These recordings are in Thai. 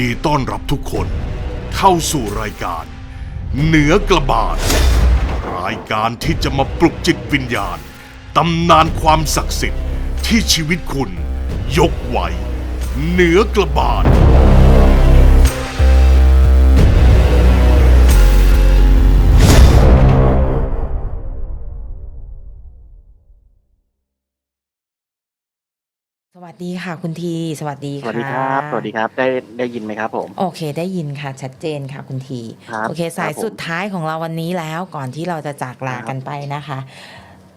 ดีต้อนรับทุกคนเข้าสู่รายการ เหนือกระบาด รายการที่จะมาปลุกจิตวิญญาณตำนานความศักดิ์สิทธิ์ที่ชีวิตคุณ ยกไว้เหนือกระบาด วัสดีค่ะคุณที สวัสดีสค่ะวัสดีครับ สวัสดีครับ ได้ได้ยินไหมครับผม โอเค ได้ยินค่ะ ชัดเจนค่ะคุณที ครับโอเค สายครับผมสุดท้ายของเราวันนี้แล้วก่อนที่เราจะจากลาครับกันไปนะคะ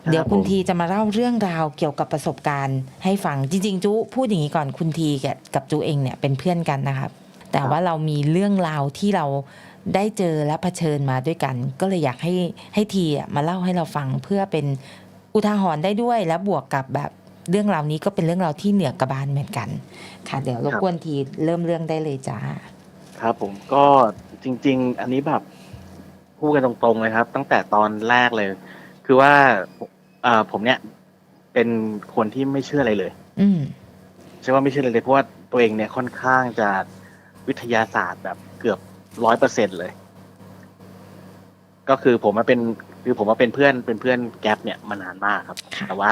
ครับเดี๋ยวคุณผม ทีจะมาเล่าเรื่องราวเกี่ยวกับประสบการณ์ให้ฟัง จริง ๆ จุพูดอย่างนี้ก่อนคุณทีกับกับจุเองเนี่ยเป็นเพื่อนกันนะครับ แต่ว่าเรามีเรื่องราวที่เราได้เจอและเผชิญมาด้วยกัน ก็เลยอยากให้ให้ทีอะมาเล่าให้เราฟังเพื่อเป็นอุทาหรณ์ได้ด้วย และบวกกับแบบ เรื่องราวนี้ก็เป็นเรื่องราวที่เหนือกระบาลเหมือนกัน ค่ะ เดี๋ยวรบกวนทีเริ่มเรื่องได้เลยจ้าครับผมก็จริง ๆ อันนี้แบบพูดกันตรงๆเลยครับ ตั้งแต่ตอนแรกเลย คือว่าเอ่อผมเนี่ย เป็นคนที่ไม่เชื่ออะไรเลย อืมใช่ว่าไม่เชื่ออะไรเลยเพราะว่าตัวเองเนี่ยค่อนข้างจะวิทยาศาสตร์แบบเกือบร้อยเปอร์เซ็นเลย ก็คือผมมาเป็นคือผมมาเป็นเพื่อนเป็นเพื่อนแก๊ปเนี่ยมานานมากครับค่ะแต่ว่า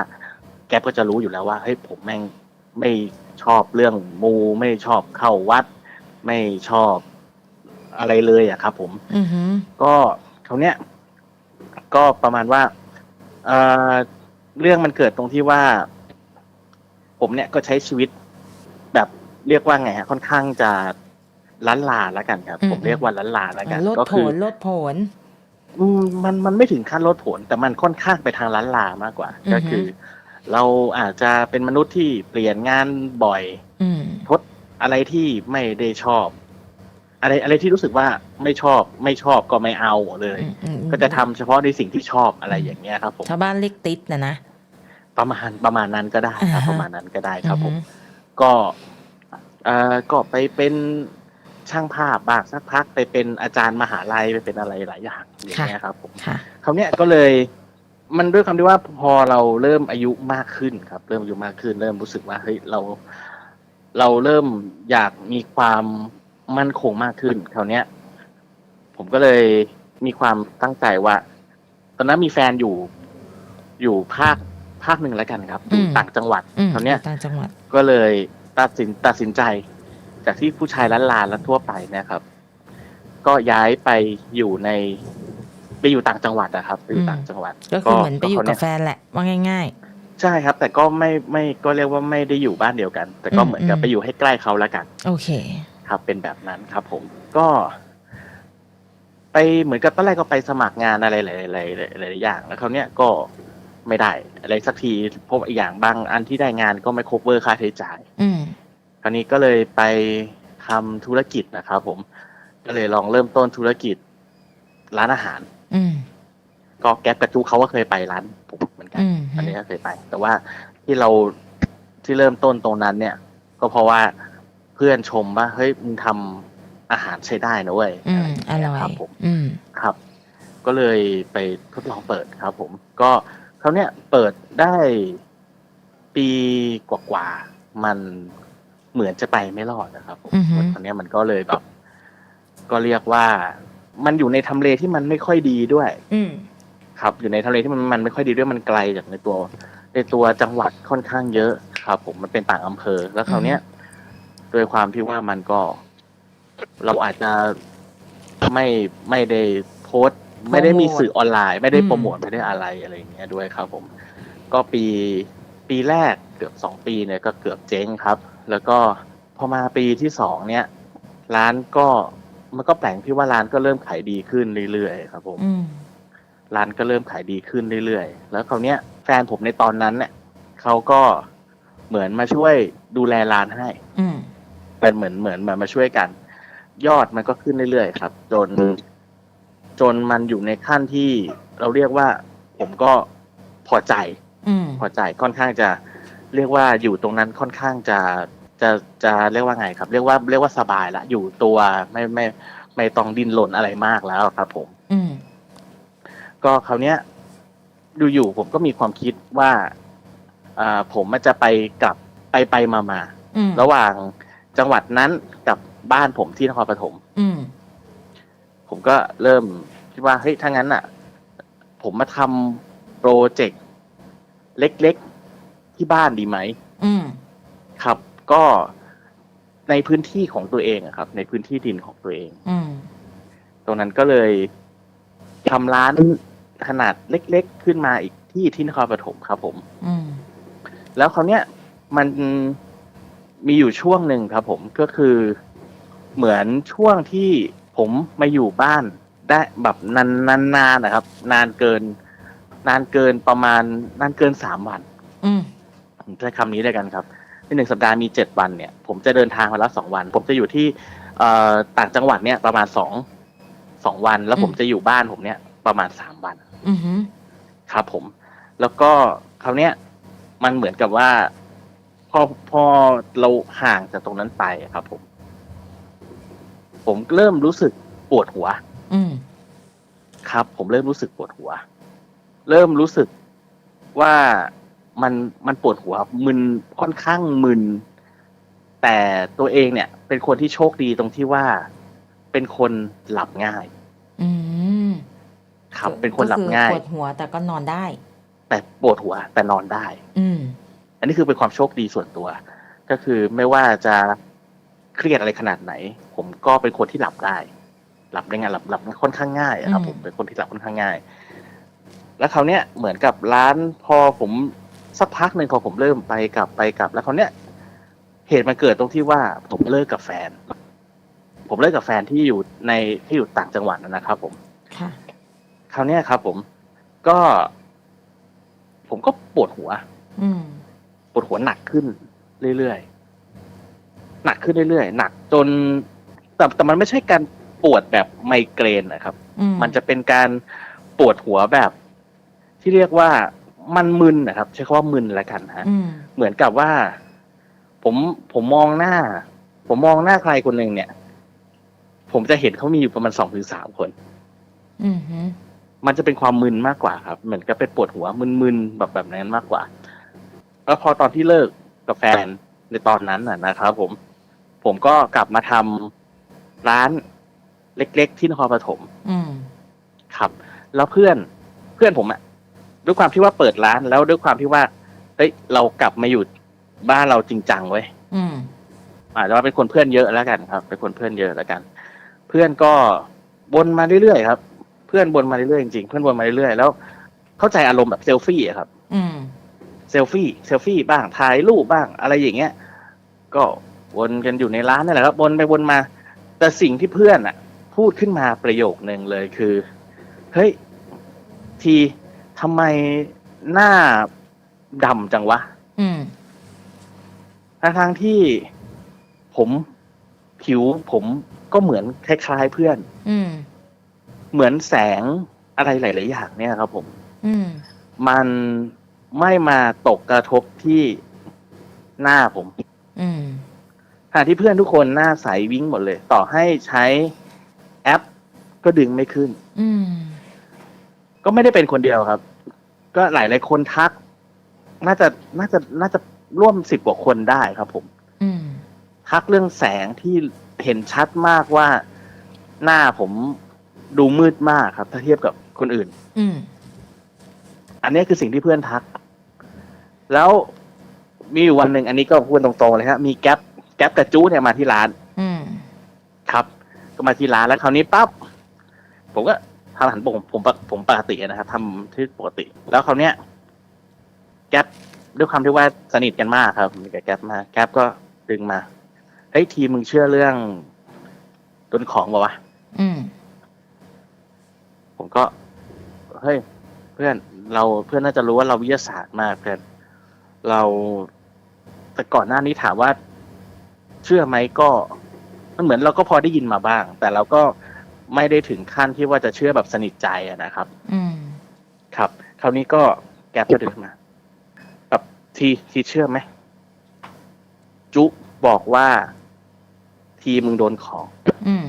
แก๊ปก็จะรู้อยู่แล้วว่าเฮ้ยผมแม่งไม่ชอบเรื่องมูไม่ชอบเข้าวัด ไม่ชอบอะไรเลยอะครับ ผมอือหือก็เขาวเนี้ยก็ประมาณว่าเอ่อเรื่องมันเกิดตรงที่ว่า ผมเนี่ยก็ใช้ชีวิต แบบเรียกว่าไงฮะค่อนข้างจะล้านลาแล้วกันครับ ผมเรียกว่าล้านลาแล้วกันลดก็โผคือลลดผลอืมมันมันไม่ถึงขั้นลดผล แต่มันค่อนข้างไปทางล้านลามากกว่าอือฮึก็คือ เราอาจจะเป็นมนุษย์ที่เปลี่ยนงานบ่อยอืมทดอะไรที่ไม่ได้ชอบ อะไรอะไรที่รู้สึกว่าไม่ชอบ ไม่ชอบก็ไม่เอาเลยอืมอืมก็จะทำเฉพาะในสิ่งที่ชอบอะไรอย่างเงี้ยครับผมชาวบ้านเรียกติดนะนะประมาณประมาณนั้นก็ได้ครับอ่าฮะประมาณนั้นก็ได้ครับ ผมอือฮึก็เอ่อก็ไปเป็นช่างภาพบ้างสักพักไปเป็นอาจารย์มหาลัยไปเป็นอะไรหลายอย่างอย่างเงี้ยครับ ผมค่ะคราวเนี้ยก็เลย มันด้วยคำที่ว่าพอเราเริ่มอายุมากขึ้นครับ เริ่มอายุมากขึ้น เริ่มรู้สึกว่าเฮ้ยเรา เราเริ่มอยากมีความมั่นคงมากขึ้นคราวเนี้ย ผมก็เลยมีความตั้งใจว่า ตอนนั้นมีแฟนอยู่อยู่ภาคภาคหนึ่งแล้วกันครับอยู่อืมต่างจังหวัดอืมคราวเนี้ยต่างจังหวัด ก็เลยตัดสินตัดสินใจ จากที่ผู้ชายล้านลาแล้วทั่วไปเนะครับ ก็ย้ายไปอยู่ใน ไปอยู่ต่างจังหวัดนะครับไปอยู่ต่างจังหวัด ก็คือเหมือนไปอยู่กับเขาแฟเนี่ยนแหละว่าง่ายใช่ครับ แต่ก็ไม่ไม่ก็เรียกว่าไม่ได้อยู่บ้านเดียวกัน แต่ก็อืมเหมือนกับอืมไปอยู่ให้ใกล้เขาแล้วกันๆโอเค ครับ เป็นแบบนั้นครับ ผมก็ ไปเหมือนกับตอนแรกก็ไปสมัครงานอะไรหลายๆหลายๆหลายๆอย่างแล้วเขาวเนี้ยก็ไม่ได้ อะไรสักทีเพราะอีกอย่างบางอันที่ได้งานก็ไม่ cover ค่าใช้จ่าย อืมคราวนี้ก็เลยไปทำธุรกิจนะครับผม ก็เลยลองเริ่มต้นธุรกิจร้านอาหารอืม ก็แก๊ปกระจูเขาก็เคยไปร้านผมเหมือนกันอืมอันนี้ก็เคยไป แต่ว่าที่เราที่เริ่มต้นตรงนั้นเนี่ย ก็เพราะว่าเพื่อนชมว่าเฮ้ยมึงทำอาหารใช้ได้นะเว้ยอืมะอไรร่เงี้อยครับผมอืมครับ ก็เลยไปทดลองเปิดครับ ผม ก็เขาวเนี่ยเปิดได้ปีกว่าๆมันเหมือนจะไปไม่รอดนะครับผมอือฮึตอนเนี้ยมันก็เลยแบบ ก็เรียกว่า มันอยู่ในทำเลที่มันไม่ค่อยดีด้วย อืมครับอยู่ในทำเลที่มันมันไม่ค่อยดีด้วยมันไกลจากในตัว ในตัวจังหวัดค่อนข้างเยอะครับ ผมมันเป็นต่างอำเภอ แล้วคราวเนี้ยโดยความที่ว่ามันก็ เราอาจจะไม่ไม่ได้โพสต์ ไม่ได้มีสื่อออนไลน์ ไม่ได้อืมโปรโมทไม่ได้อะไรอะไรอย่างเงี้ยด้วยครับ ผม ก็ปีปีแรกเกือบสองปีเนี่ยก็เกือบเจ๊งครับ แล้วก็พอมาปีที่สองเนี่ย ร้านก็ มันก็แปลงที่ว่าร้านก็เริ่มขายดีขึ้นเรื่อยๆครับผมอืมร้านก็เริ่มขายดีขึ้นเรื่อยๆ แล้วคราวเนี้ยแฟนผมในตอนนั้นเนี่ยเขาก็เหมือนมาช่วยดูแลร้านให้อืมเป็นเหมือนเหมือนมามาช่วยกัน ยอดมันก็ขึ้นเรื่อยๆครับ จน จนมันอยู่ในขั้นที่เราเรียกว่า ผมก็พอใจ อืมพอใจค่อนข้างจะเรียกว่าอยู่ตรงนั้นค่อนข้างจะ จะจะเรียกว่าไงครับ เรียกว่าเรียกว่าสบายละอยู่ตัวไม่ไม่ไม่ต้องดิ้นรนอะไรมากแล้วครับ ผม อืมก็คราวเนี้ยดูอยู่ผมก็มีความคิดว่าอ่าผมมันจะไปกลับไปไปมามาอืมระหว่างจังหวัดนั้นกับบ้านผมที่นครปฐม อืมผมก็เริ่มคิดว่าเฮ้ยถ้างั้นอะ ผมมาทำโปรเจกต์เล็กๆ ที่บ้านดีไหม อืมครับ ก็ในพื้นที่ของตัวเองอะครับ ในพื้นที่ดินของตัวเอง อืม ตรงนั้นก็เลยทำร้านขนาดเล็กๆขึ้นมาอีกที่ที่นครปฐมครับผม อืม แล้วคราวเนี้ยมันมีอยู่ช่วงหนึ่งครับผมก็คือเหมือนช่วงที่ผมมาอยู่บ้านได้แบบนานนานนานนะครับ นานเกิน นานเกินประมาณนานเกินสามวันอืม ผมใช้คำนี้เลยกันครับ ในหนึ่งสัปดาห์มีเจ็ดวันเนี่ย ผมจะเดินทางวันละสองวัน ผมจะอยู่ที่เอ่อต่างจังหวัดเนี่ยประมาณสองสองวัน แล้วผมจะอยู่บ้านผมเนี่ยประมาณสามวันอืมครับผม แล้วก็คราวเนี้ยมันเหมือนกับว่า พอพอเราห่างจากตรงนั้นไปอะครับ ผม ผมเริ่มรู้สึกปวดหัว อืมครับ ผมเริ่มรู้สึกปวดหัว เริ่มรู้สึกว่า มันมันปวดหัวมึนค่อนข้างมึน แต่ตัวเองเนี่ย เป็นคนที่โชคดีตรงที่ว่า เป็นคนหลับง่าย อืมครับ เป็นคนหลับง่ายก็คือปวดหัวแต่ก็นอนได้ แต่ปวดหัวแต่นอนได้ อืมอันนี้คือเป็นความโชคดีส่วนตัว ก็คือไม่ว่าจะเครียดอะไรขนาดไหน ผมก็เป็นคนที่หลับได้ หลับได้ง่ายหลับหลับค่อนข้างง่ายอะครับอืมผมเป็นคนที่หลับค่อนข้างง่าย แล้วเขาวเนี้ยเหมือนกับร้านพอผม สักพักหนึ่งพอผมเริ่มไปกลับไปกลับ แล้วเขาวเนี้ยเหตุมันเกิดตรงที่ว่าผมเลิกกับแฟน ผมเลิกกับแฟนที่อยู่ในที่อยู่ต่างจังหวัดนะครับ ผมค่ะคราวเนี้ยครับ ผมก็ ผมก็ปวดหัว อืมปวดหัวหนักขึ้นเรื่อยๆหนักขึ้นเรื่อยๆหนักจนแต่แต่มันไม่ใช่การปวดแบบไมเกรนนะครับอืมมันจะเป็นการปวดหัวแบบ ที่เรียกว่า มันมึนนะครับ ใช้คำว่ามึนแล้วกันฮะอืมเหมือนกับว่า ผมผมมองหน้า ผมมองหน้าใครคนหนึ่งเนี่ย ผมจะเห็นเขามีอยู่ประมาณสองถึงสามคนอืมมันจะเป็นความมึนมากกว่าครับ เหมือนกับเป็นปวดหัวมึนๆแบบแบบนั้นมากกว่า แล้วพอตอนที่เลิกกับแฟนในตอนนั้นน่ะนะครับผม ผมก็กลับมาทำร้านเล็กๆที่นครปฐมอืมครับ แล้วเพื่อนเพื่อนผมอะ ด้วยความที่ว่าเปิดร้านแล้วด้วยความที่ว่าเฮ้ยเรากลับมาอยู่บ้านเราจริงจังเว้ยอืมอาจจะว่าเป็นคนเพื่อนเยอะแล้วกันครับ เป็นคนเพื่อนเยอะแล้วกัน เพื่อนก็บนมาเรื่อยๆครับ เพื่อนบนมาเรื่อยๆจริงๆเพื่อนบนมาเรื่อยๆแล้ว เข้าใจอารมณ์แบบเซลฟี่อะครับ อืมเซลฟี่เซลฟี่บ้างถ่ายรูปบ้างอะไรอย่างเงี้ย ก็วนกันอยู่ในร้านนั่นแหละครับวนไปวนมา แต่สิ่งที่เพื่อนอะ พูดขึ้นมาประโยคนึงเลยคือ เฮ้ย ที ทำไมหน้าดำจังวะ อืม ทั้งทางๆที่ผมผิวผมก็เหมือนคล้ายๆเพื่อน อืม เหมือนแสงอะไรหลาย ๆ อย่างเนี่ยครับ ผม อืม มันไม่มาตกกระทบที่หน้าผมอืม ขณะที่เพื่อนทุกคนหน้าใสวิ่งหมดเลย ต่อให้ใช้แอปก็ดึงไม่ขึ้น อืม ก็ไม่ได้เป็นคนเดียวครับ ก็หลายหลายๆคนทัก น่าจะน่าจะน่าจะร่วมสิบกว่าคนได้ครับผมอืมทักเรื่องแสงที่เห็นชัดมากว่าหน้าผมดูมืดมากครับ ถ้าเทียบกับคนอื่นอืมอันนี้คือสิ่งที่เพื่อนทัก แล้วมีอยู่วันหนึ่งอันนี้ก็พูดตรงๆเลยครับมีแก๊ปแก๊ปกับจู้เนี่ยมาที่ร้านอืมครับ ก็มาที่ร้านแล้วคราวนี้ปั๊บผมก็ ทำอาหันผมผมผมปกตินะครับทำที่ปกติ แล้วคราวเนี้ย แก๊ปด้วยความที่ว่าสนิทกันมากครับมีกับแก๊ปมาแก๊ปก็ดึงมาเฮ้ยทีมึงเชื่อเรื่องโดนของเปล่าวะอืมผมก็ เฮ้ย เพื่อน เราเพื่อนน่าจะรู้ว่าเราวิทยาศาสตร์มากเพื่อนเราแต่ก่อนหน้านี้ถามว่า เชื่อไหมก็ มันเหมือนเราก็พอได้ยินมาบ้าง แต่เราก็ ไม่ได้ถึงขั้นที่ว่าจะเชื่อแบบสนิทใจอะนะครับ อืมครับ คราวนี้ก็แก๊ปก็ดึงมาแบบทีทีเชื่อไหม จุบอกว่า ทีมึงโดนของ อืม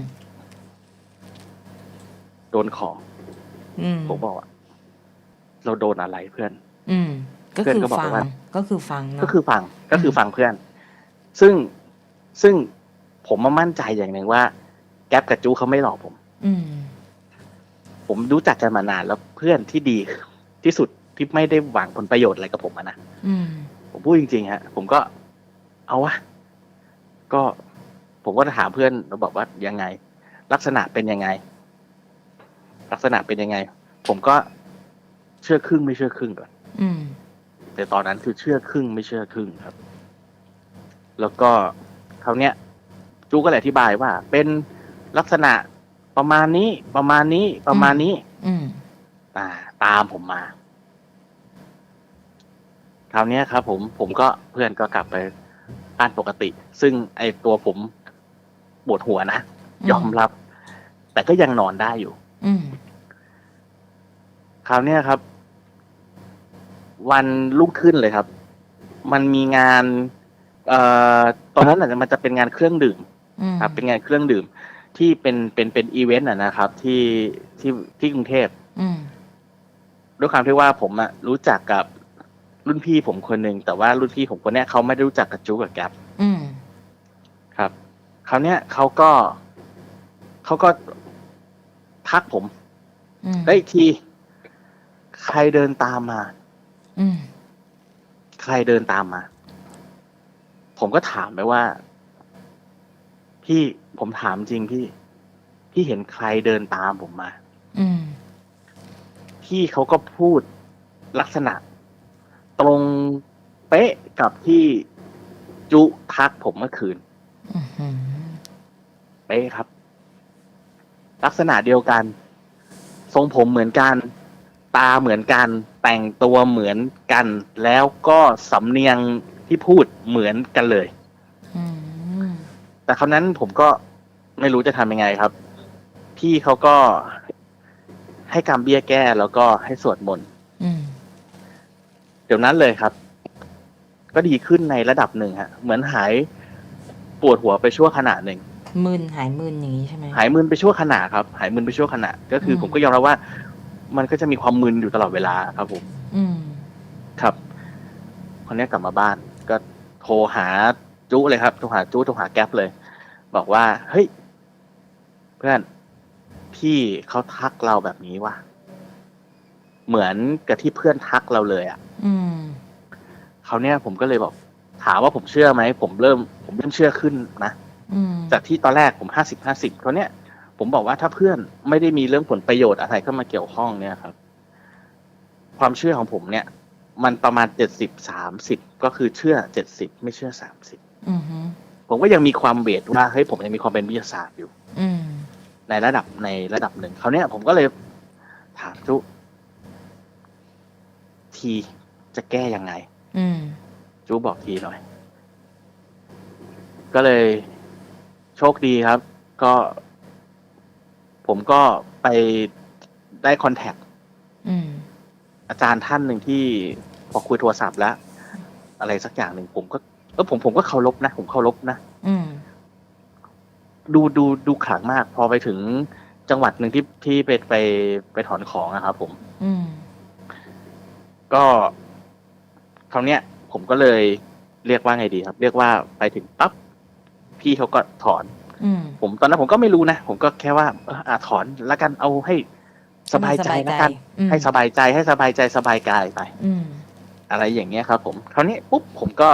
โดนของ อืมผมบอกว่าเราโดนอะไรเพื่อน อืม ก็เพื่อนคือก็บอกฟังว่าก็คือฟังเนาะก็คือฟังก็คือฟังเพื่อน ซึ่งซึ่งผมมามั่นใจอย่างหนึ่งว่า แก๊ปกับจูเขาไม่หลอกผมอืม ผมรู้จักกันมานานแล้วเพื่อนที่ดีที่สุดที่ไม่ได้หวังผลประโยชน์อะไรกับผมอะนะอืมผมพูดจริงๆฮะ ผมก็ เอาวะก็ผมก็ถามเพื่อนเราบอกว่ายังไง ลักษณะเป็นยังไง ลักษณะเป็นยังไง ผมก็เชื่อครึ่งไม่เชื่อครึ่งก่อนอืมแต่ตอนนั้นคือเชื่อครึ่งไม่เชื่อครึ่งครับ แล้วก็คราวเนี้ยจูก็เลยอธิบายว่า เป็นลักษณะ ประมาณนี้ ประมาณนี้ ประมาณนี้ อืมอ่า ตามผมมา คราวเนี้ยครับ ผม ผมก็เพื่อนก็กลับไปบ้านปกติ ซึ่งไอตัวผมปวดหัวนะอืมยอมรับ แต่ก็ยังนอนได้อยู่ อืมคราวเนี้ยครับ วันรุ่งขึ้นเลยครับ มันมีงาน เอ่อ ตอนนั้นอาจจะมันจะเป็นงานเครื่องดื่มอืมครับ เป็นงานเครื่องดื่ม ที่เป็นเป็นเป็นอีเวนต์อะนะครับ ที่ที่ที่กรุงเทพอืมด้วยความที่ว่าผมอะรู้จักกับรุ่นพี่ผมคนหนึ่งแต่ว่ารุ่นพี่ผมคนเนี้ยเขาไม่ได้รู้จักกับจูกับแก๊ปอืมครับคราวเนี้ยเขาก็เขาก็ทักผมอืมได้ยอีกที ใครเดินตามมาอืมใครเดินตามมา ผมก็ถามไปว่า พี่ ผมถามจริงพี่ พี่เห็นใครเดินตามผมมา อืม พี่เขาก็พูดลักษณะ ตรงเป๊ะกับที่จุทักผมเมื่อคืน อืมเป๊ะครับ ลักษณะเดียวกัน ทรงผมเหมือนกัน ตาเหมือนกัน แต่งตัวเหมือนกัน แล้วก็สำเนียงที่พูดเหมือนกันเลยอืม แต่คราวนั้นผมก็ไม่รู้จะทำยังไงครับ พี่เขาก็ให้กำเบี้ยแก้แล้วก็ให้สวดมนต์อืมเดี๋ยวนั้นเลยครับ ก็ดีขึ้นในระดับหนึ่งฮะ เหมือนหายปวดหัวไปชั่วขณะหนึ่งมึนหายมึนอย่างนี้ใช่ไหมหายมึนไปชั่วขณะครับ หายมึนไปชั่วขณะ ก็คืออมผมก็ยอมรับว่า มันก็จะมีความมึนอยู่ตลอดเวลาครับผมอืมครับคนนี้กลับมาบ้าน ก็โทรหาจุเลยครับโทรหาจุโทรหาแก๊ปเลย บอกว่า เฮ้ย เพื่อนพี่เขาทักเราแบบนี้ว่ะ เหมือนกับที่เพื่อนทักเราเลยอะ่ะอืมเขาวเนี้ยผมก็เลยบอก ถามว่าผมเชื่อไหมผมเริ่ม ผมเริ่มเชื่อขึ้นนะอืมจากที่ตอนแรกผมห้าสิบห้าสิบเขาวเนี้ยผมบอกว่าถ้าเพื่อนไม่ได้มีเรื่องผลประโยชน์อะไรเข้ามาเกี่ยวข้องเนี่ยครับ ความเชื่อของผมเนี่ย มันประมาณเจ็ดสิบสามสิบก็คือเชื่อเจ็ดสิบไม่เชื่อสามสิบอืม ผมก็ยังมีความเวทว่าเฮ้ยผมยังมีความเป็นวิทยาศาสตร์อยู่ อืม ในระดับในระดับหนึ่งเขาวเนี้ยผมก็เลยถามจุทีจะแก้ยังไง อืม จูบอกทีหน่อย ก็เลยโชคดีครับ ก็ ผมก็ไปได้คอนแทคอืม อาจารย์ท่านหนึ่งที่พอคุยโทรศัพท์แล้ว อะไรสักอย่างหนึ่งผมก็ เออผมผมก็เคารพนะ ผมเคารพนะอืมดูดูดูขลังมาก พอไปถึงจังหวัดหนึ่งที่ที่ไปไปไปถอนของนะครับผมอืมก็คราวเนี้ย ผมก็เลยเรียกว่าไงดีครับ เรียกว่าไปถึงปั๊บพี่เขาก็ถอนอืมผมตอนนั้นผมก็ไม่รู้นะผมก็แค่ว่าเอออะถอนแล้วกันเอาให้สบายใจแล้วกันอืมให้สบายใจให้สบายใจสบายกายไปอืมอะไรอย่างเงี้ยครับ ผมคราวนี้ปุ๊บผมก็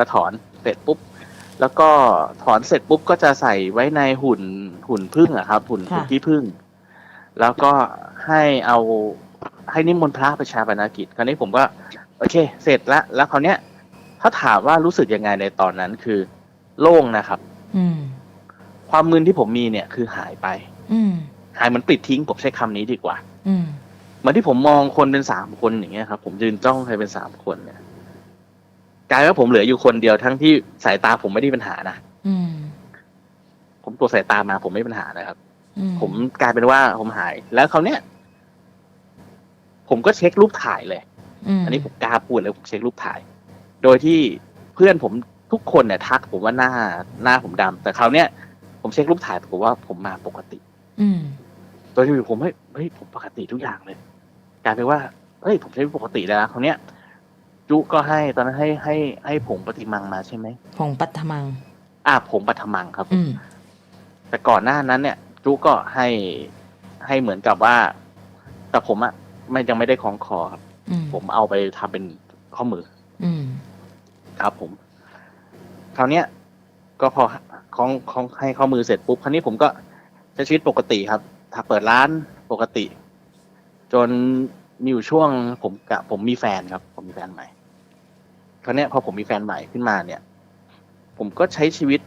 ก็ถอนเสร็จปุ๊บ แล้วก็ถอนเสร็จปุ๊บก็จะใส่ไว้ในหุ่นหุ่นพึ่งอะครับ หุ่นค่ะหุ่นที่พึ่ง แล้วก็ให้เอาให้นิมนต์พระไปชาปนกิจ คราวนี้ผมก็ โอเค เสร็จแล้วแล้วคราวเนี้ย ถ้าถามว่ารู้สึกยังไงในตอนนั้นคือโล่งนะครับ อืมความมึนที่ผมมีเนี่ยคือหายไป อืมหายเหมันปลิดทิ้งผมใช้คำนี้ดีกว่า อืมเหมือนที่ผมมองคนเป็นสามคนอย่างเงี้ยครับ ผมยืนจ้องใครเป็นสามคนเนี่ย กลายว่าผมเหลืออยู่คนเดียวทั้งที่สายตาผมไม่ได้มีปัญหานะอืมผมตัวจสายตามาผมไม่มีปัญหานะครับอืมผมกลายเป็นว่าผมหาย แล้วเขาวเนี้ยผมก็เช็ครูปถ่ายเลยมอันนี้ผมกล้าพูดเลยผมเช็ครูปถ่าย โดยที่เพื่อนผมทุกคนเนี่ยทักผมว่าหน้าหน้าผมดำแต่คราวเนี้ยผมเช็ครูปถ่ายผมว่าผมมาปกติ อืมโดยที่ผมเฮ้ยเฮ้ยผมปกติทุกอย่างเลย กลายเป็นว่าเฮ้ยผมใช้ปกติแล้วนะคราวเนี้ย จุก็ให้ตอนนั้นให้ให้ให้ผงปฏิมังมาใช่ไหมผงปัทมังอาผมปัทมังครับ อืม แต่ก่อนหน้านั้นเนี่ย จุก็ให้ให้เหมือนกับว่า แต่ผมอะไม่ยังไม่ได้คล้องคอครับ อืมผมเอาไปทำเป็นข้อมือ อืม ครับผม คราวเนี้ยก็พอคล้องคล้องให้ข้อมือเสร็จปุ๊บ คราวนี้ผมก็ใช้ชีวิตปกติครับถ้าเปิดร้านปกติ จนมีอยู่ช่วงผมกับผมมีแฟนครับ ผมมีแฟนใหม่ คราวเนี้ยพอผมมีแฟนใหม่ขึ้นมาเนี่ย ผมก็ใช้ชีวิต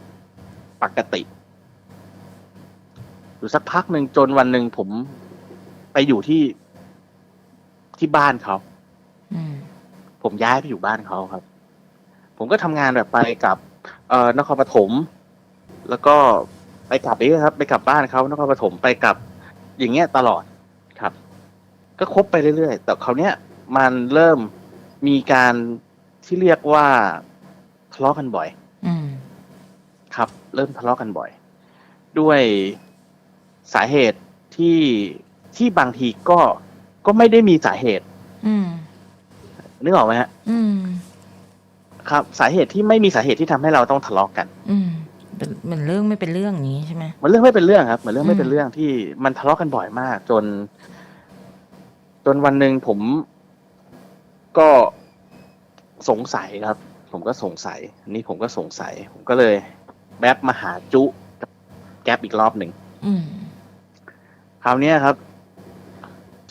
ปกติอยู่สักพักหนึ่งจนวันหนึ่งผมไปอยู่ที่ที่บ้านเขาอืมผมย้ายไปอยู่บ้านเขาครับ ผมก็ทำงานแบบไปกับ เอ่อนครปฐมแล้วก็ไปกลับเองครับ ไปกลับบ้านเขานครปฐมไปกลับอย่างเงี้ยตลอดครับ ก็คบไปเรื่อยๆแต่คราวเนี้ยมันเริ่มมีการ ที่เรียกว่าทะเลาะกันบ่อยอืมครับ เริ่มทะเลาะกันบ่อย ด้วยสาเหตุที่ที่บางทีก็ก็ไม่ได้มีสาเหตุอืมนึกออกไหมฮะอืมครับ สาเหตุที่ไม่มีสาเหตุที่ทำให้เราต้องทะเลาะกัน อืมเป็นเหมือนเรื่องไม่เป็นเรื่องอย่างนี้ใช่ไหมมันเรื่องไม่เป็นเรื่องครับเหมือนเรื่องไม่อืมเป็นเรื่องที่มันทะเลาะกันบ่อยมาก จน จนวันหนึ่งผมก็ สงสัยครับ ผมก็สงสัยอันนี่ผมก็สงสัย ผมก็เลยแวบมาหาจุกับแก๊ปอีกรอบหนึ่ง อืม คราวเนี้ยครับ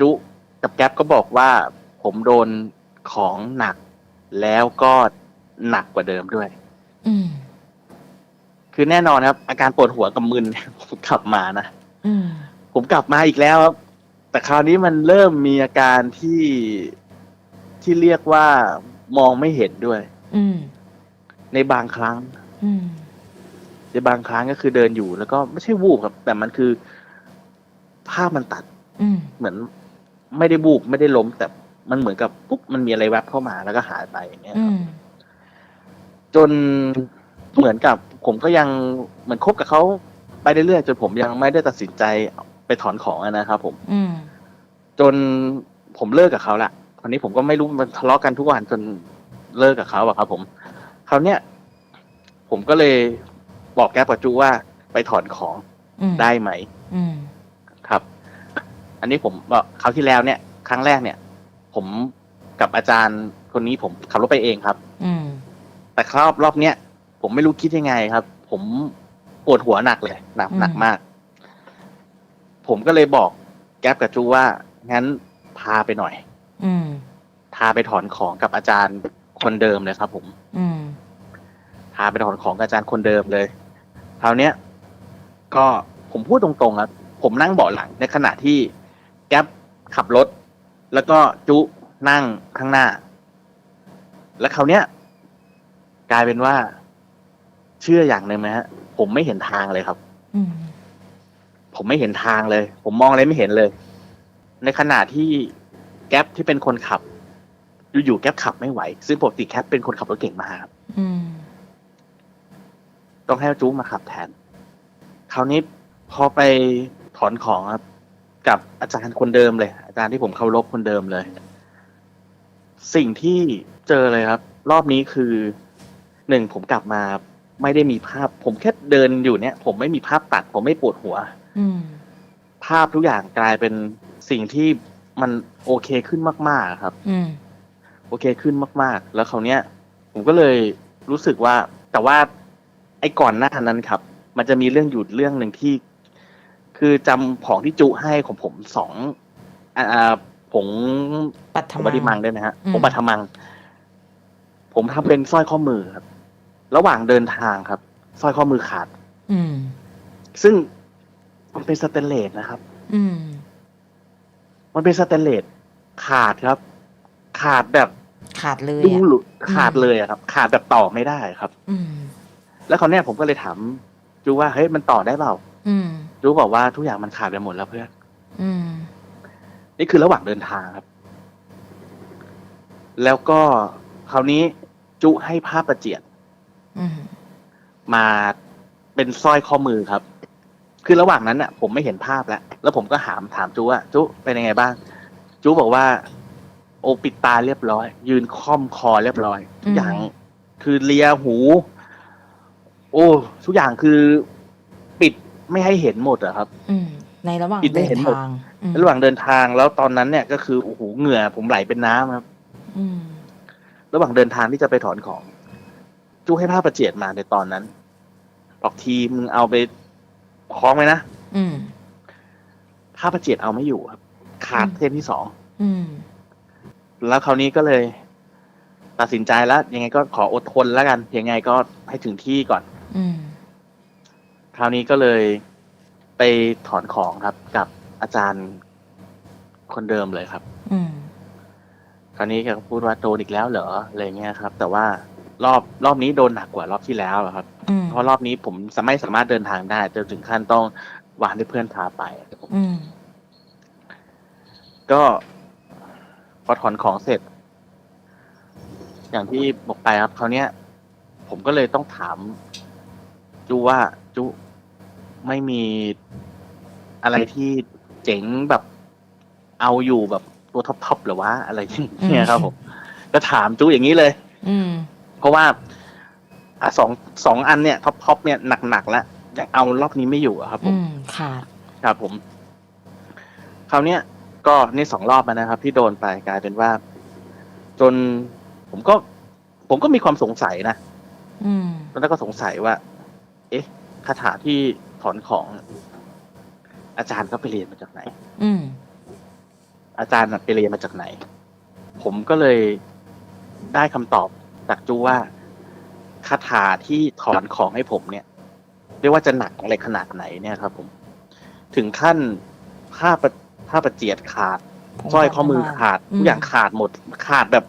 จุกับแก๊ปก็บอกว่า ผมโดนของหนักแล้วก็หนักกว่าเดิมด้วย อืม คือแน่นอนครับ อาการปวดหัวกับมึน ผมกลับมานะอืม ผมกลับมาอีกแล้วครับ แต่คราวนี้มันเริ่มมีอาการที่ที่เรียกว่า มองไม่เห็นด้วย อืม ในบางครั้ง อืม ในบางครั้งก็คือเดินอยู่ แล้วก็ไม่ใช่วูบครับ แต่มันคือ ภาพมันตัด อืม เหมือนไม่ได้วูบไม่ได้ล้ม แต่มันเหมือนกับปุ๊บมันมีอะไรแวบเข้ามาแล้วก็หายไปอย่างเงี้ยอืครับม จนเหมือนกับ ผมก็ยังเหมือนคบกับเขาไปเรื่อยๆจนผมยังไม่ได้ตัดสินใจไปถอนของอะนะครับผม อืม จนผมเลิกกับเขาละ คราวนี้ผมก็ไม่รู้มันทะเลาะกันทุกวันจนเลิกกับเขาอะครับ ผมคราวเนี้ยผมก็เลยบอกแกปัจจุว่าไปถอนของอืมได้ไหมอืมครับ อันนี้ผมบอกคราวที่แล้วเนี่ย ครั้งแรกเนี่ย ผมกับอาจารย์คนนี้ผมขับรถไปเองครับ อืมแต่ครอบรอบเนี้ยผมไม่รู้คิดยังไงครับ ผมปวดหัวหนักเลยหนักอืมหนักมาก ผมก็เลยบอกแก๊ปกับจูว่างั้นพาไปหน่อย อืมพาไปถอนของกับอาจารย์คนเดิมเลยครับ ผม อืมพาไปถอนของกับอาจารย์คนเดิมเลยคราวเนี้ยก็ผมพูดตรงๆครับผมนั่งเบาะหลังในขณะที่แก๊ปขับรถ แล้วก็จุนั่งข้างหน้า แล้วคราวเนี้ย กลายเป็นว่า เชื่ออย่างหนึ่งไหมฮะ ผมไม่เห็นทางเลยครับอืมผมไม่เห็นทางเลย ผมมองอะไรไม่เห็นเลย ในขณะที่ แก๊ปที่เป็นคนขับ อยู่ๆแก๊ปขับไม่ไหว ซึ่งปกติแก๊ปเป็นคนขับรถเก่งมากครับอืมต้องให้จู๊มาขับแทน คราวนี้พอไปถอนของครับกับอาจารย์คนเดิมเลย อาจารย์ที่ผมเคารพคนเดิมเลย สิ่งที่เจอเลยครับ รอบนี้คือหนึ่งผมกลับมาไม่ได้มีภาพ ผมแค่เดินอยู่เนี่ย ผมไม่มีภาพตัด ผมไม่ปวดหัวอืมภาพทุกอย่างกลายเป็นสิ่งที่ มันโอเคขึ้นมาก ๆครับ อืม โอเคขึ้นมาก ๆ แล้วคราวเนี้ย ผมก็เลยรู้สึกว่า แต่ว่าไอ้ก่อนหน้านั้นครับ มันจะมีเรื่องอยู่เรื่องหนึ่งที่ คือจำของที่จุให้ของผมสองอ่าผงปัทผมมัปฏิมังได้ไหมฮะอืม ผมปัทมัง ผมทำเป็นสร้อยข้อมือครับ ระหว่างเดินทางครับสร้อยข้อมือขาด อืม ซึ่งมันเป็นสเตนเลสนะครับ อืม มันเป็นสเตนเลสขาดครับ ขาดแบบขาดเลยดูอะหลุดขาดเลยอะครับ ขาดแบบต่อไม่ได้ครับ อืมแล้วคราวเนี้ยผมก็เลยถามจูว่าเฮ้ยมันต่อได้เปล่าอืมจูบอกว่าทุกอย่างมันขาดไปหมดแล้วเพื่อนอืมนี่คือระหว่างเดินทางครับ แล้วก็คราวนี้จุให้ผ้าประเจียดอืมมาเป็นสร้อยข้อมือครับ คือระหว่างนั้นน่ะ ผมไม่เห็นภาพแล้ว แล้วผมก็ถามถามจูว่าจูเป็นยังไงบ้าง จูบอกว่า โอปิดตาเรียบร้อย ยืนค่อมคอเรียบร้อยทุกอย่างคือเลียหู โอ้ทุกอย่างคือปิดไม่ให้เห็นหมดอะครับ อืมในระหว่างปิดไม่เดิเห็นนหมดทางอืมระหว่างเดินทางแล้วตอนนั้นเนี่ยก็คือโอ้โหเหงื่อผมไหลเป็นน้ำครับอืมระหว่างเดินทางที่จะไปถอนของ จูให้ผ้าประเจียดมาในตอนนั้นบอกทีมึงเอาไป คล้องไว้นะอืมผ้าประเจียดเอาไม่อยู่ครับ ขาดอืมเส้นที่สองอืม แล้วคราวนี้ก็เลย ตัดสินใจแล้ว ยังไงก็ขออดทนแล้วกัน ยังไงก็ให้ถึงที่ก่อน อืม คราวนี้ก็เลยไปถอนของครับ กับอาจารย์คนเดิมเลยครับ อืม คราวนี้แกก็พูดว่าโดนอีกแล้วเหรออะไรเงี้ยครับ แต่ว่า รอบรอบนี้โดนหนักกว่ารอบที่แล้วอะครับ อืมเพราะรอบนี้ผมไม่สามารถเดินทางได้จนถึงขั้นต้องวางให้เพื่อนพาไปครับผมอืมก็พอถอนของเสร็จ อย่างที่บอกไปครับคราวเนี้ย ผมก็เลยต้องถาม จูว่าจูไม่มีอะไรที่เจ๋งแบบเอาอยู่แบบตัวท็อปๆหรือวะอะไรอย่างเงี้ยครับผม ก็ถามจูอย่างนี้เลย อืม เพราะว่าอะสองสองอันเนี่ยท็อปท็อปเนี่ยหนักๆแล้วยังเอารอบนี้ไม่อยู่อะครับ ผอืมมขาดครับผมคราวเนี้ยก็นี่สองรอบแล้วนะครับ ที่โดนไปกลายเป็นว่า จนผมก็ ผมก็มีความสงสัยนะ อืมตอนนั้นก็สงสัยว่า เอ๊ะ คาถาที่ถอนของ อาจารย์ก็ไปเรียนมาจากไหน อืมอาจารย์น่ะไปเรียนมาจากไหน ผมก็เลยได้คำตอบ จากจูว่าคาถาที่ถอนของให้ผมเนี่ยไม่ว่าจะหนักอะไรขนาดไหนเนี่ยครับ ผม ถึงขั้นผ้าประผ้าประเจียดขาดผมสร้อยข้อมือขาดอืมทุกอย่างขาดหมดขาดแบบ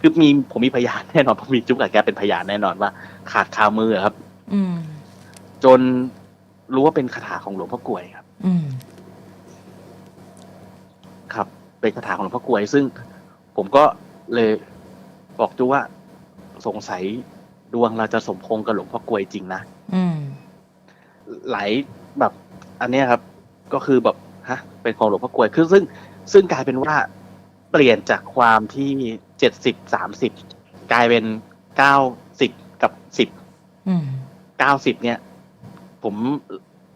คือมีผมมีพยานแน่นอนผมมีจุ๊กกับแกเป็นพยานแน่นอนว่า ขาดคามืออะครับ อืมจนรู้ว่าเป็นคาถาของหลวงพ่อกลวยครับ อืมครับ เป็นคาถาของหลวงพ่อกลวย ซึ่งผมก็เลยบอกจูว่า สงสัยดวงเราจะสมพงษ์กับหลวงพ่อกลวยจริงนะอืมหลายแบบ อันเนี้ยครับ ก็คือแบบฮะ เป็นของหลวงพ่อกลวยคือซึ่ง ซึ่งกลายเป็นว่าเปลี่ยนจากความที่เจ็ดสิบสามสิบกลายเป็นเก้าสิบกับสิบอืมเก้าสิบเนี่ย ผม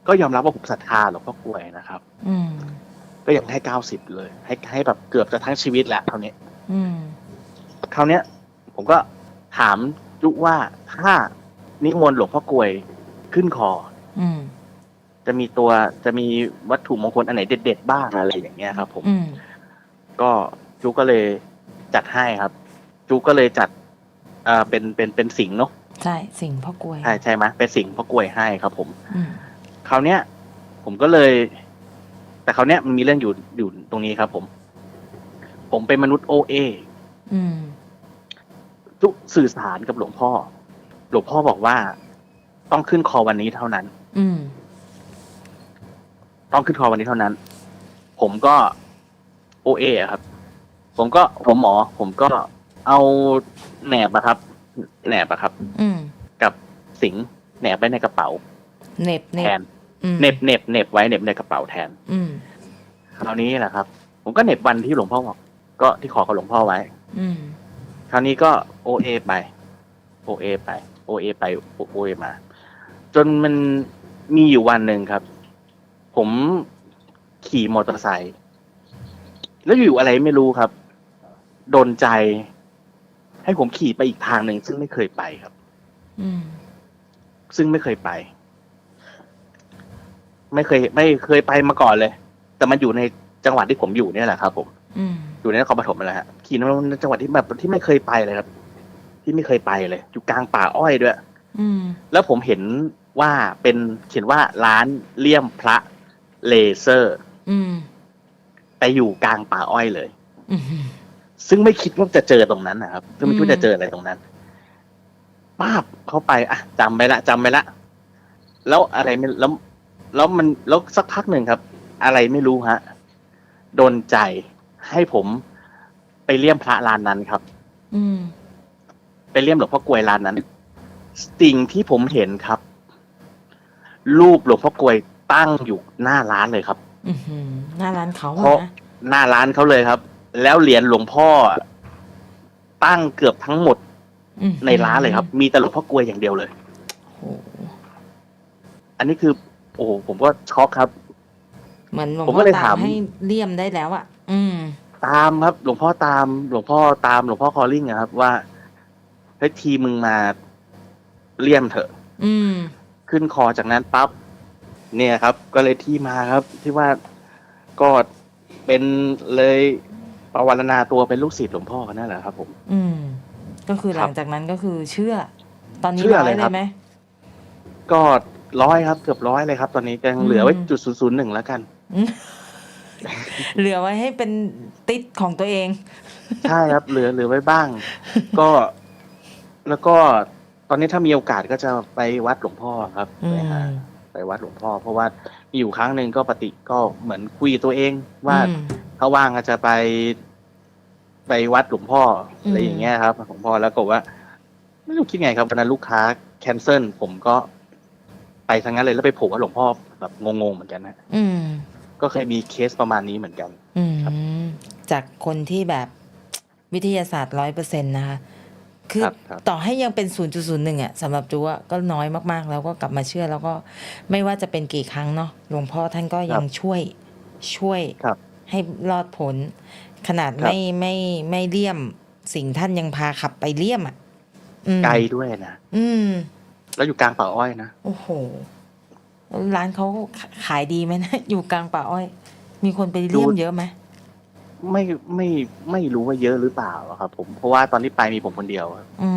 ก็ยอมรับว่าผมศรัทธาหลวงพ่อกลวยนะครับ อืมก็ยังให้เก้าสิบเลย ให้ให้แบบเกือบจะทั้งชีวิตแหละเท่านี้อืมคราวเนี้ย ผมก็ ถามจุว่าถ้านิมนต์หลวงพ่อกลวยขึ้นคอ อืม จะมีตัวจะมีวัตถุมงคลอันไหนเด็ดๆบ้างอะไรอย่างเงี้ยครับ ผม อืม ก็จุก็เลยจัดให้ครับ จุก็เลยจัดเอ่อเป็นเป็นเป็นสิงห์เนาะใช่สิ่งพ่อกล้วยใช่ใช่ไหมเป็นสิงห์พ่อกลวยให้ครับ ผม อืม คราวเนี้ยผมก็เลย แต่คราวเนี้ยมันมีเรื่องอยู่อยู่ตรงนี้ครับ ผม ผมเป็นมนุษย์โอเอ อืม จุสื่อสารกับหลวงพ่อ หลวงพ่อบอกว่า ต้องขึ้นคอวันนี้เท่านั้น อืม ต้องขึ้นคอวันนี้เท่านั้น ผมก็โอเอครับ ผมก็ผมหมอ ผมก็เอาแหนบอะครับ แหนบอะครับ อืม กับสิงห์แหนบไว้ในกระเป๋าเหน็บเหแทน็บนอืมเหน็บเหน็บเหน็บไว้เหน็บในกระเป๋าแทน อืม คราวนี้แหละครับ ผมก็เหน็บวันที่หลวงพ่อบอกก็ที่ขอกับหลวงพ่อไว้ อืม คราวนี้ก็โอเอไปโอเอไปโอเอไปโอเอมา จนมันมีอยู่วันหนึ่งครับ ผมขี่มอเตอร์ไซค์แล้วอยู่อะไรไม่รู้ครับโดนใจ ให้ผมขี่ไปอีกทางหนึ่งซึ่งไม่เคยไปครับอืมซึ่งไม่เคยไป ไม่เคย ไม่เคยไปมาก่อนเลย แต่มันอยู่ในจังหวัดที่ผมอยู่เนี่ยแหละครับ ผม อืม อยู่ในนครปฐมนั่นแหละฮะขี่ในจังหวัดที่แบบที่ไม่เคยไปเลยครับ ที่ไม่เคยไปเลย อยู่กลางป่าอ้อยด้วย อืม แล้วผมเห็นว่าเป็นเขียนว่าร้านเลี่ยมพระเลเซอร์ อืม ไปอยู่กลางป่าอ้อยเลย อืม ซึ่งไม่คิดว่าจะเจอตรงนั้นนะครับ ซึ่งไม่คิดอืว่ามจะเจออะไรตรงนั้นป้าบเข้าไปอะจำไปละจำไปละ แล้วอะไรไม่แล้ว แล้วมันแล้วสักพักหนึ่งครับ อะไรไม่รู้ฮะโดนใจ ให้ผมไปเลี่ยมพระลานนั้นครับ อืม ไปเลี่ยมหลวงพ่อกลวยร้านนั้น สิ่งที่ผมเห็นครับ รูปหลวงพ่อกลวยตั้งอยู่หน้าร้านเลยครับ อืมหน้าร้านเขาเพราะอะนะหน้าร้านเขาเลยครับ แล้วเหรียญหลวงพ่อ ตั้งเกือบทั้งหมดอืมในร้านเลยครับ มีแต่หลวงพ่อกลวยอย่างเดียวเลย โอ้โหอันนี้คือ โอ้โหผมก็ช็อกครับ เหมือนหลวงผมพ่ก็อเลยตาถามม ให้เลี่ยมได้แล้วอะ อืม ตามครับ หลวงพ่อตามหลวงพ่อตามหลวงพ่อคอลลิ่งอะครับ ว่าเฮ้ยทีมึงมาเลี่ยมเถอะ อืม ขึ้นคอจากนั้นปั๊บเนี่ยครับ ก็เลยที่มาครับ ที่ว่าก็เป็นเลยประวัลนาตัวเป็นลูกศิษย์หลวงพ่อนั่นแหละครับ ผม อืม ก็คือคหรับลังจากนั้นก็คือเชื่อ ตอนนี้เชื่อร้อยเลยเลครัยบ ไหม ก็ร้อยครับ เกือบร้อยเลยครับ ตอนนี้ยังเหลือไว้อืม จุดศูนย์ศูนย์หนึ่งแล้วกันอืม เหลือไว้ให้เป็นติดของตัวเอง ใช่ครับ เหลือเหลือไว้บ้าง ก็ แล้วก็ตอนนี้ถ้ามีโอกาสก็จะไปวัดหลวงพ่อครับอืไปมหาไปวัดหลวงพ่อ เพราะว่ามีอยู่ครั้งหนึ่งก็ปฏิก็เหมือนคุยกับตัวเอง ว่าอืมถ้าว่างก็จะไปไปวัดหลวงพ่ออมอะไรอย่างเงี้ยครับหลวงพ่อแล้วก็ว่า ไม่รู้คิดไงครับวันนั้นลูกค้าแคนเซิลผมก็ไปทางนั้นเลยแล้วไปโผล่ว่าหลวงพ่อแบบงงๆเหมือนกันนะอืม ก็เคยมีเคสประมาณนี้เหมือนกันอืมจากคนที่แบบวิทยาศาสตร์ร้อยเปอร์เซ็นต์นะคะคือครับครับต่อให้ยังเป็นศูนย์จุดศูนย์หนึ่งอะสำหรับจูอะก็น้อยมากๆ แล้วก็กลับมาเชื่อแล้วก็ไม่ว่าจะเป็นกี่ครั้งเนาะหลวงพ่อท่านก็ยังช่วยช่วยครับให้รอดผล ขนาดครับไม่ไม่ไม่เลี่ยมสิ่งท่านยังพาขับไปเลี่ยมอะอืมไกลด้วยนะ อืม แล้วอยู่กลางป่าอ้อยนะ โอ้โห ร้านเขาขายดีไหมนะ อยู่กลางป่าอ้อย มีคนไปเลี่ยมดูเยอะไหมไม่ไม่ไม่รู้ว่าเยอะหรือเปล่าอะครับ ผมเพราะว่าตอนที่ไปมีผมคนเดียวครับอื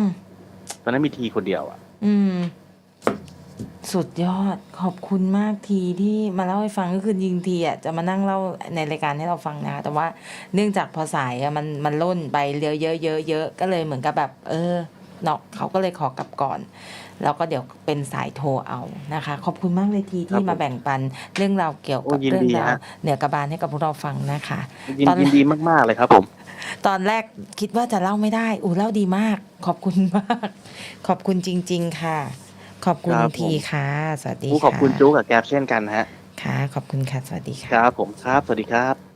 มตอนนั้นมีทีคนเดียวอะ อืม สุดยอดขอบคุณมากทีที่มาเล่าให้ฟังก็คือจริงทีอะจะมานั่งเล่าในรายการให้เราฟังนะคะแต่ว่าเนื่องจากพอสายอะมันมันล่นไปเยอะเยอะเยอะเยอะก็เลยเหมือนกับแบบ เออเนาะเขาก็เลยขอกลับก่อน แล้วก็เดี๋ยวเป็นสายโทรเอานะคะ ขอบคุณมากเลยทีครัที่บผมมาแบ่งปันเรื่องราวเกี่ยวกับโอ้ยินเรื่องดีราวฮะเหนือกระบาลให้กับพวกเราฟังนะคะยินตอนยินดีมากๆเลยครับผมตอนแรกคิดว่าจะเล่าไม่ได้ อู้เล่าดีมาก ขอบคุณมาก ขอบคุณจริง ๆ ค่ะ ขอบคุณครับผมทีค่ะ สวัสดีผู้ค่ะขอบคุณจุ๊กกับแกบเช่นกันฮะ ค่ะ ขอบคุณค่ะ สวัสดีค่ะ ครับผมครับ สวัสดีครับ